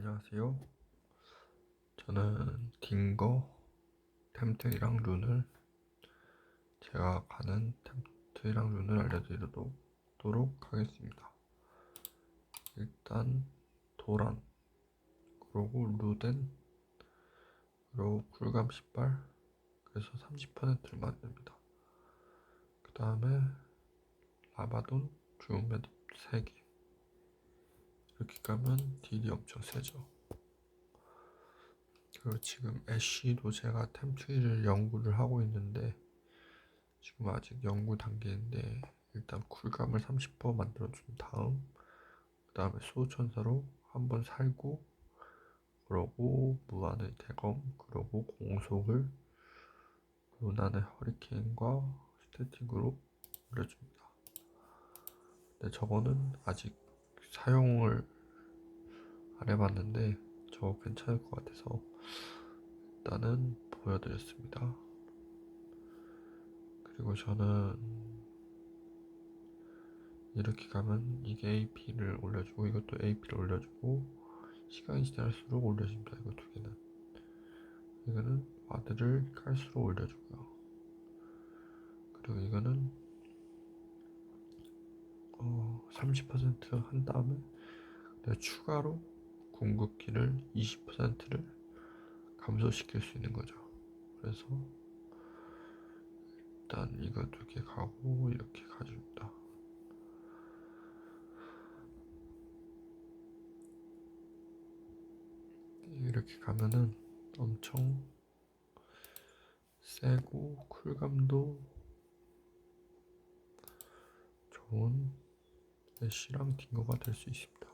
안녕하세요. 저는 딩거 템트이랑 룬을 제가 가는 템트이랑 룬을 알려드리도록 하겠습니다. 일단 도란 그리고 루덴 그리고 쿨감 신발 그래서 30%를 만듭니다. 그 다음에 라바돈 주음매듭 3개 이렇게 가면 딜이 엄청 세죠. 그리고 지금 애쉬도 제가 템트리를 연구를 하고 있는데 지금 아직 연구 단계인데 일단 쿨감을 30% 만들어준 다음 그 다음에 수호천사로 한번 살고 그러고 무한의 대검 그러고 공속을 루난의 허리케인과 스태틱으로 올려줍니다. 근데 저거는 아직 사용을 안 해봤는데 저거 괜찮을 것 같아서 일단은 보여드렸습니다. 그리고 저는 이렇게 가면 이게 AP를 올려주고 이것도 AP를 올려주고 시간이 지날수록 올려줍니다. 이거 두 개는 이거는 와드를 깔수록 올려주고요. 그리고 이거는 어, 30%한 다음에 추가로 궁극기를 20%를 감소시킬 수 있는 거죠. 그래서 일단 이거 두 개 가고 이렇게 가줍니다. 이렇게 가면은 엄청 세고 쿨감도 좋은 애쉬랑 딩거가 될 수 있습니다.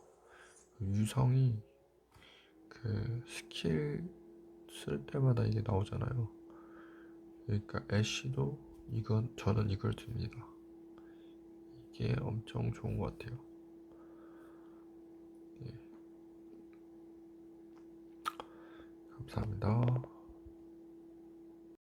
그 유성이 그 스킬 쓸 때마다 이게 나오잖아요. 그러니까 애쉬도 이건 저는 이걸 듭니다. 이게 엄청 좋은 것 같아요. 예. 감사합니다.